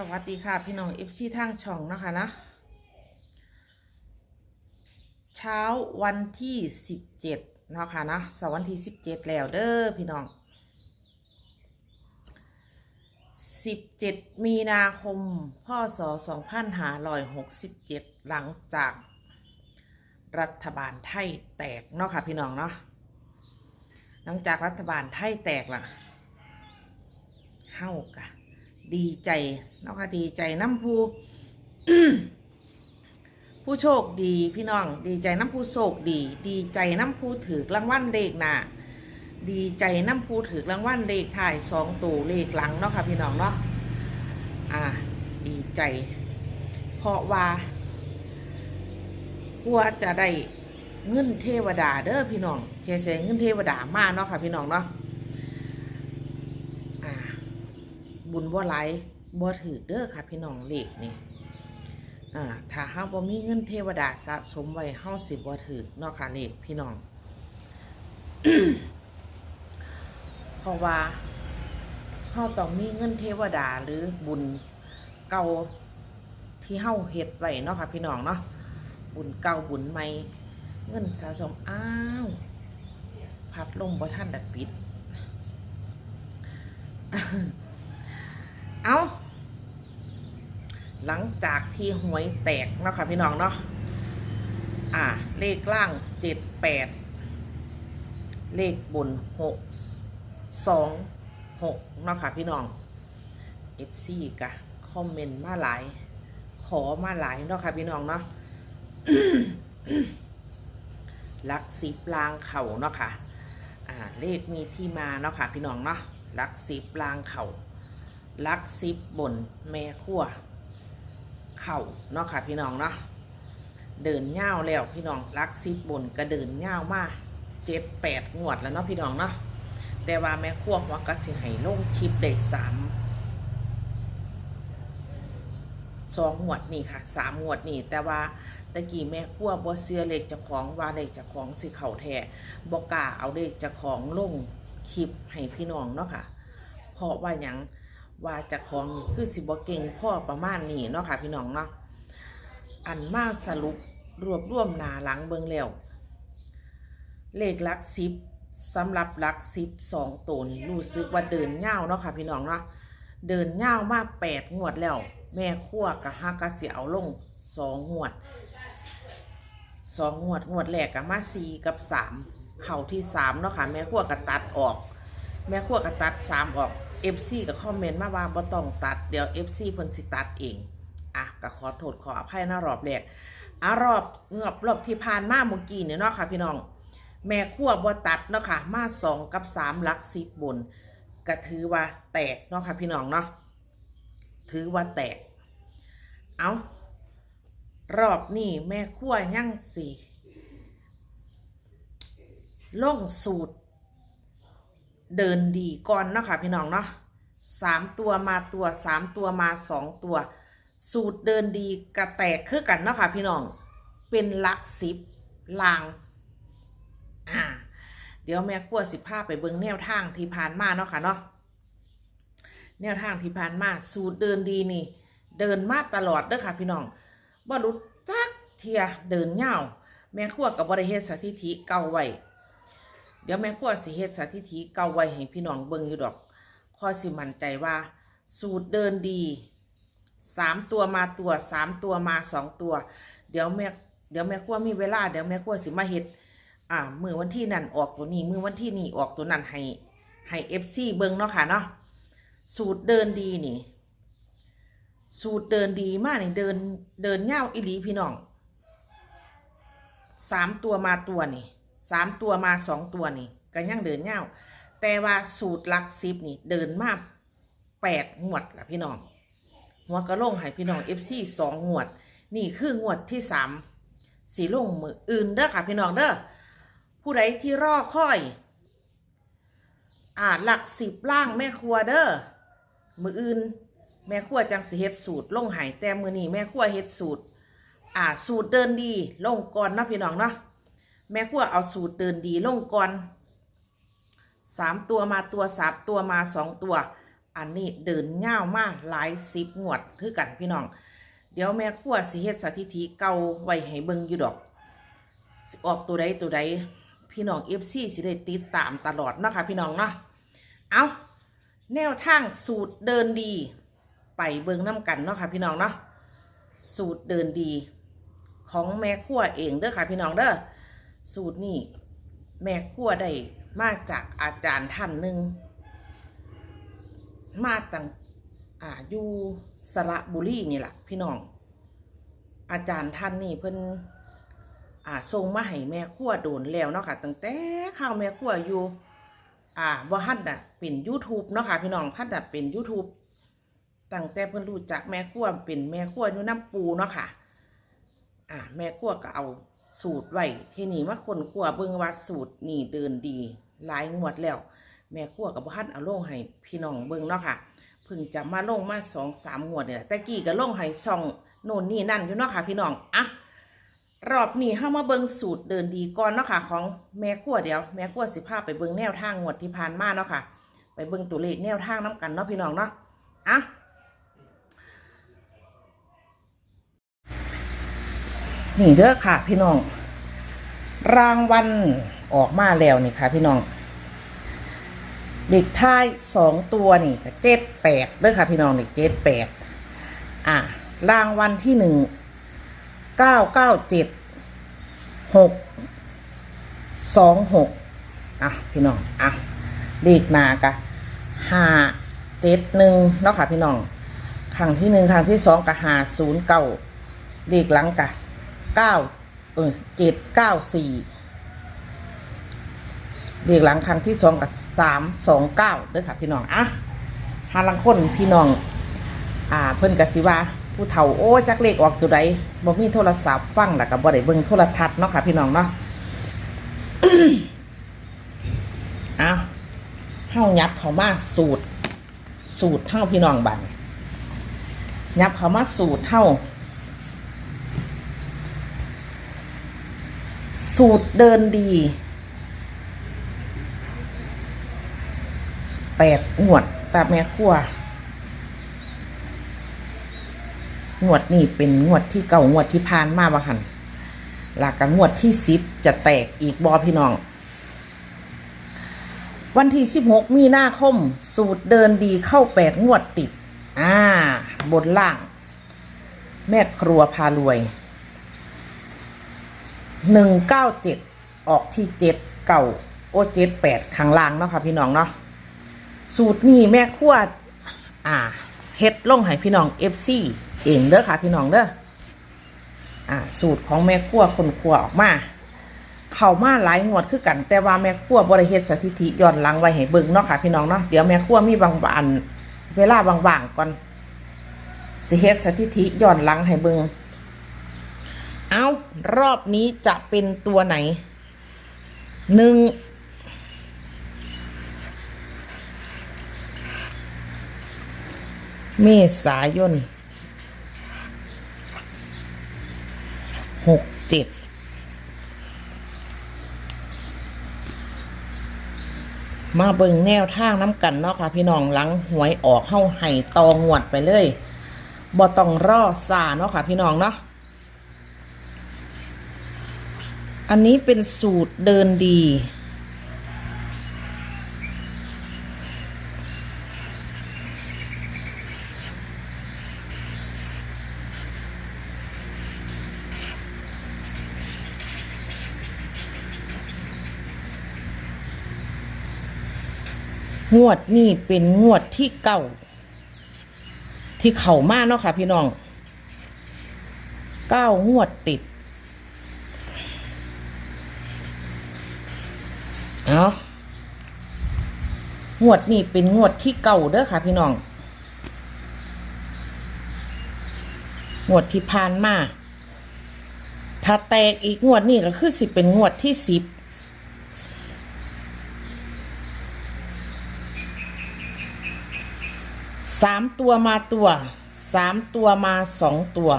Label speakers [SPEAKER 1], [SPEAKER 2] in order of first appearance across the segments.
[SPEAKER 1] สวัสดีค่ะพี่น้องเอฟซีทางช่องนะคะนะ เช้าวันที่สิบเจ็ดนะคะนะสวันที่สิบเจ็ดแล้วเด้อพี่น้องสิบเจ็ดมีนาคมพศสอสองพันหาร้อยหกสิบเจ็ดหลังจากรัฐบาลไทยแตกเนาะค่ะพี่น้องเนาะหลังจากรัฐบาลไทยแตกล่ะเฮากะ ดีใจเนาะค่ะดีใจน้ำผู้ผู้โชคดีพี่น้อง ดีใจน้ำผู้โชคดี ดีใจน้ำผู้ถือรางวัลเลขหน้าดีใจน้ำผู้ถือรางวัลเลขถ่ายสองตัวเลขหลังเนาะค่ะพี่น้องเนาะอ่า ดีใจ เพราะว่ากลัวจะได้เงินเทวดาเด้อพี่น้องเทเสเงินเทวดามาเนาะค่ะพี่น้องเนาะอ่า บุญบ่ไหลบ่ถือเด้อค่ะ พี่น้องเลขนี่อ่าถ้าเฮาบ่มีเงินเทวดาสะสมไว้เฮาสิบ่ถือเนาะค่ะเลขพี่น้องเพราะว่าเฮาต้องมีเงินเทวดาหรือบุญเก่าที่เฮาเฮ็ดไว้เนาะค่ะ พี่น้องเนาะบุญเก่าบุญใหม่เงินสะสมอ้าวพัดลมบ่ทันได้ปิด เอา หลังจากที่หวยแตกเนาะค่ะพี่น้องเนาะ อ่า เลขล่างเจ็ดแปด เลขบนหกสองหกเนาะค่ะพี่น้อง FC กะคอมเมนต์มาหลาย ขอมาหลายเนาะค่ะพี่น้องเนาะลักสิบลางเข่าเนาะค่ะ อ่า เลขมีที่มาเนาะค่ะพี่น้องเนาะลักสิบลางเข่า ลักซิบบนแม่ขั้วเข่าเนาะค่ะพี่น้องเนาะเดินเง่าแล้วพี่น้องลักซิบบนก็เดินเง่ามาเจ็ดแปดงวดแล้วเนาะพี่น้องเนาะแต่ว่าแม่ขั้วหัวก็สิให้ลงคลิปได้สามสองงวดนี่ค่ะสามงวดนี่แต่ว่าตะกี้แม่ขั้วบ่เสือเลขจะของว่าเลขจะของสิเข่าแท้บอกกาเอาเลขจะของลงคลิปให้พี่น้องเนาะค่ะเพราะว่าหยัง ว่าเจะของคือสิบเก่งพ่อประมาณนี้เนาะค่ะพี่น้องเนาะอันมาสรุปรวบรวมหนาหลังเบิงแล้วเลขลักสิบสำหรับลักสิบสองตัวนี่รู้สึกว่าเดินเง่าเนาะค่ะพี่น้องเนาะเดินเง่ามาแปดงวดแล้ว แม่ขั้วกับฮักกะเสียเอาลงสองงวดสองงวดงวดแรกกับมาสี่กับสามเข่าที่สามเนาะค่ะแม่ขั้วกับตัดออก แม่ขั้วกับตัดสามออก FC กับคอมเมนต์มาว่าบ่ต้องตัดเดี๋ยว FC เพิ่นสิตัดเอง อะก็ขอโทษขออภัยนะรอบแรกอะรอบรอบรอบที่ผ่านมาเมื่อกี้เนี่ยเนาะค่ะพี่น้อง แม่ขั้วบ่ตัดเนาะค่ะมาสองกับสามหลักสิบบนก็ถือว่าแตกเนาะค่ะพี่น้องเนาะถือว่าแตก เอารอบนี้แม่ขั้วยั่งสี่ลงสูตร เดินดีก่อนเนาะค่ะพี่น้องเนาะสามตัวมาตัวสามตัวมาสองตัว สูตรเดินดีกระแตกคือกันเนาะค่ะพี่น้อง เป็นลักสิบลาง อ่า เดี๋ยวแม่ขั้วสิบภาพไปเบิ่งแนวทางที่ผ่านมาเนาะค่ะเนาะแนวทางที่ผ่านมาสูตรเดินดีนี่ เดินมาตลอดเด้อค่ะ พี่น้องบ่รู้จักเทียเดินเงาวแม่ขั้วกับบริเฮสถิติเก่าไว้ ดี๋ยวแม่ขั้วสิเฮ็ดสถิติเก่าไว้ให้พี่น้องเบิ่งอยู่ดอกข้อสิมั่นใจว่า สูตรเดินดีสามตัวมาตัวสามตัวมาสองตัว เดี๋ยวแม่เดี๋ยวแม่ขั้วมีเวลาเดี๋ยวแม่ขั้วสิมาเฮ็ดอ่ามือวันที่นั่นออกตัวนี้มือวันที่นี่ออกตัวนั้นให้ให้เอฟซีเบิ่งเนาะค่ะเนาะสูตรเดินดีนี่ สูตรเดินดีมากนี่เดินเดินเง่าวอิลีพี่น้องสามตัวมาตัวนี่ สามตัวมาสองตัวนี่ก็ยังเดินเงาแต่ว่าสูตรหลักซิปนี่เดินมาแปดงวดละพี่น้องหัวกระโลงให้พี่น้องเอฟซีสองงวด นี่คืองวดที่สามสีลงมืออื่นเด้อค่ะพี่น้องเด้อผู้ใดที่รอค่อยอ่าหลักสิบล่างแม่ครัวเด้อมืออื่น แม่ครัวจังสิเฮ็ดสูตรลงหายแต่มือนี้แม่ครัวเฮ็ดสูตร อ่าสูตรเดินดีลงก่อนนะพี่น้องเนาะ แม่ครัวเอาสูตรเดินดีลงก่อนสามตัวมาตัวสามตัวมาสองตัว อันนี้เดินง่ามากหลายสิบงวดคือกันพี่น้อง เดี๋ยวแม่ครัวสิเฮ็ดสถิติเก่าไว้ให้เบิ่งอยู่ดอกออกตัวใดตัวใดพี่น้อง FC สิได้ติดตามตลอดเนาะค่ะพี่น้องเนาะเอาแนวทางสูตรเดินดี ไปเบิ่งน้ำกันเนาะค่ะพี่น้องเนาะสูตรเดินดี ของแม่ครัวเองเด้อค่ะพี่น้องเด้อ สูตรนี่แม่ครัวได้มาจากอาจารย์ท่านหนึ่ง มาตั้งอ่าอยู่สระบุรีนี่แหละพี่น้อง อาจารย์ท่านนี่เพิ่นอ่าส่งมาให้แม่ครัวโดนแล้วเนาะค่ะตั้งแต่ข้าวแม่ครัวอยู่ อ่าบ่ฮั่นน่ะเป็น YouTube เนาะค่ะพี่น้องฮั่นน่ะเป็น YouTube ตั้งแต่เพิ่นรู้จักแม่ครัวเป็นแม่ครัวอยู่น้ำปูเนาะค่ะ อ่า แม่ครัวก็เอา สูตรไว้ที่นี่มาคนครัวเบิ่งว่าสูตรนี่เดินดีหลายงวดแล้ว แม่ครัวกับบ่ทันเอาลงให้พี่น้องเบิ่งเนาะค่ะเพิ่งจะมาลงมาสองสามงวดเนี่ยแต่กี้ก็ลงให้ช่องโน่นนี่นั่นอยู่เนาะค่ะ พี่น้องอะรอบนี้เฮามาเบิ่งสูตรเดินดีก่อนเนาะค่ะ ของแม่ครัวเดี๋ยวแม่ครัวสิพาพไปเบิ่งแนวทางงวดที่ผ่านมาเนาะค่ะ ไปเบิ่งตัวเลขแนวทางน้กันเนาะพี่น้องเนาะอะ นี่เด้อค่ะ พี่น้อง รางวัลออกมาแล้วนี่ค่ะ พี่น้องเด็กท้ายสองตัวนี่ก็เจ็ดแปดเด้อค่ะ พี่น้องนี่เจ็ดแปดอะรางวัลที่หนึ่งเก้าเก้าเจ็ดหกสองหกอะพี่น้องอะเลขนากะห้าเจ็ดหนึ่งเนาะค่ะ พี่น้องครั้งที่หนึ่งครั้งที่สองกะห้าศูนย์เก้าเลขหลังกะ เก้าเออเจ็ดเก้าสี่เรียกหลังครั้งที่สองกับสามสองเก้าเด้อค่ะพี่น้องอะหาลังคนพี่น้อง อ่า เพิ่นกสิว่าผู้เฒ่าโอ้จักเลขออกตัวใดบ่มีโทรศัพท์ฟังแล้วก็บ่ได้เบิ่งโทรทัศน์เนาะค่ะพี่น้องเนาะเอาเฮายับเขามาสูตร สูตรเท่าพี่น้องบันยับเขามาสูตรเท่า สูตรเดินดีแปดงวดตาแม่ขั้วงวดนี่เป็นงวดที่เก่างวดที่ผ่านมาบ่หันหลักกับงวดที่สิบจะแตกอีกบอพี่น้อง วันที่สิบหกมีนาคม สูตรเดินดีเข้าแปดงวดติด อ่า บนล่าง แม่ครัวพารวย หนึ่งเก้าเจ็ดออกที่เจ็ดเก่าโอเจ็ดแปดข้างล่างเนาะค่ะพี่น้องเนาะสูตรนี้แม่ขวดอ่าเฮ็ดลงให้พี่น้องเอฟซีเองเด้อค่ะพี่น้องเด้ออ่าสูตรของแม่ขวดคนขวออกมาเข้ามาหลายงวดคือกัน แต่ว่าแม่ขวบริเฮ็ดสถิติย้อนหลังไว้ให้เบิ่งเนาะค่ะพี่น้องเนาะเดี๋ยวแม่ขวมีบางอันเวลาบางๆก่อนสิเฮ็ดสถิติย้อนหลังให้เบิ่ง เอารอบนี้จะเป็นตัวไหนหนึ่งเมษายนหกเจ็ดมาเบิ่งแนวทางน้ำกันเนาะค่ะ พี่น้องหลังหวยออกเข้าไห่ตองวดไปเลยบ่ต้องรอซาเนาะค่ะ พี่น้องเนาะ อันนี้เป็นสูตรเดินดี งวดนี่เป็นงวดที่เก่า ที่เข่ามากเนาะค่ะพี่น้องเก้างวดติด เอางวดนี่เป็นงวดที่เก่าเด้อค่ะ พี่น้อง งวดที่ผ่านมา ถ้าแตกอีกงวดนี่ก็คือสิเป็นงวดที่สิบสามตัวมาตัว สามตัวมาสองตัว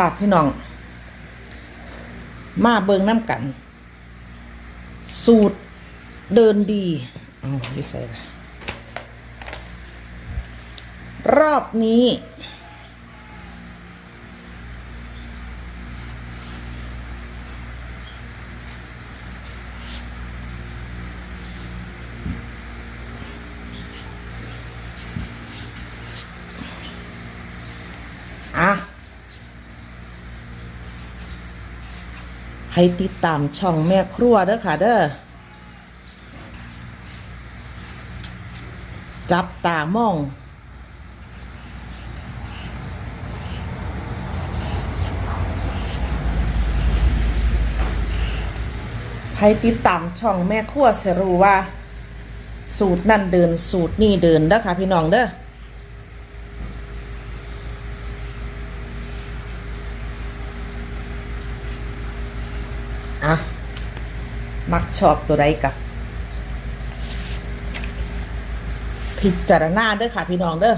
[SPEAKER 1] ค่ะพี่น้อง มาเบิงน้ำกัน สูตรเดินดีเอาดิใส่ละรอบนี้ อะ ให้ติดตามช่องแม่ครัวเด้อค่ะเด้อจับตามองให้ติดตามช่องแม่ครัวเสรู้ว่า สูตรนั่นเดินสูตรนี่เดินเด้อค่ะพี่น้องเด้อ มักชอบตัวใดกับพิจารณาเด้อค่ะ พี่น้องเด้อ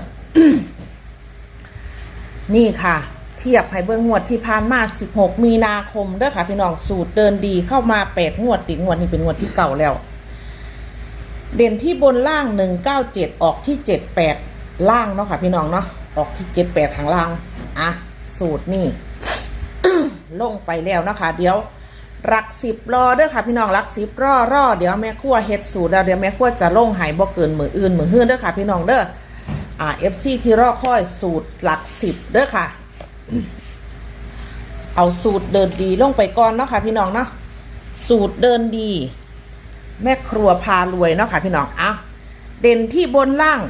[SPEAKER 1] นี่ค่ะ เทียบให้เบื้องงวดที่ผ่านมา 16 มีนาคมเด้อค่ะ พี่น้องสูตรเดินดีเข้ามา 8 งวดติดงวด นี้เป็นงวดที่เก่าแล้ว เด่นที่บนล่าง 197 ออกที่ 78 ล่างเนาะค่ะ พี่น้องเนาะออกที่ 78ทางล่าง อะ สูตรนี่ ลงไปแล้วนะคะ เดี๋ยว รักสิบรอเด้อค่ะพี่น้องรักสิบรอรอเดี๋ยวแม่ครัวเฮ็ดสูตรแล้วเดี๋ยวแม่ครัวจะลงหายบ่เกินมืออื่นมือหื้นเด้อค่ะพี่น้องเด้ออ่า FC ที่รอค่อยสูตรหลักสิบเด้อค่ะ เอาสูตรเดินดีลงไปก่อนเนาะค่ะพี่น้องเนาะสูตรเดินดี แม่ครัวพารวยเนาะค่ะพี่น้องเอาเด่นที่บนล่าง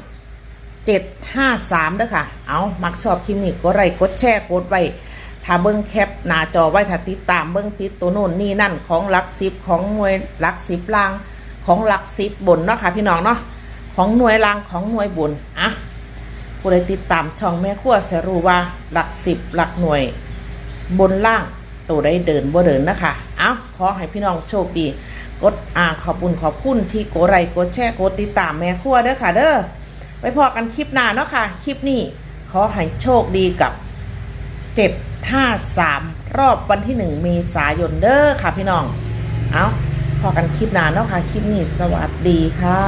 [SPEAKER 1] เจ็ดห้าสามเด้อค่ะ เอามักชอบคลิปนี้ก็ไรกดแชร์กดไว้ ถ้าเบิ้งแคปหน้าจอไว้ถ้าติดตามเบิ้งติดตัวโน่นนี่นั่นของหลักสิบของหน่วยหลักสิบล่างของหลักสิบบนเนาะค่ะพี่น้องเนาะของหน่วยล่างของหน่วยบนอะผู้ใดติดตามช่องแม่ขั้วจะรู้ว่าหลักสิบหลักหน่วย บนล่างตัวได้เดินบ่เดินนะคะเอาขอให้พี่น้องโชคดีกดอ่าขอบคุณขอบคุณที่กดไลค์กดแชร์กดติดตามแม่ครัวเด้อค่ะ เด้อไว้พอกันคลิปหน้าเนาะค่ะ คลิปนี้ขอให้โชคดีกับเจ็ 53 รอบวันที่ 1 เมษายนเด้อค่ะพี่น้อง เอาพอกันคลิปหน้าเนาะค่ะ คลิปนี้สวัสดีค่ะ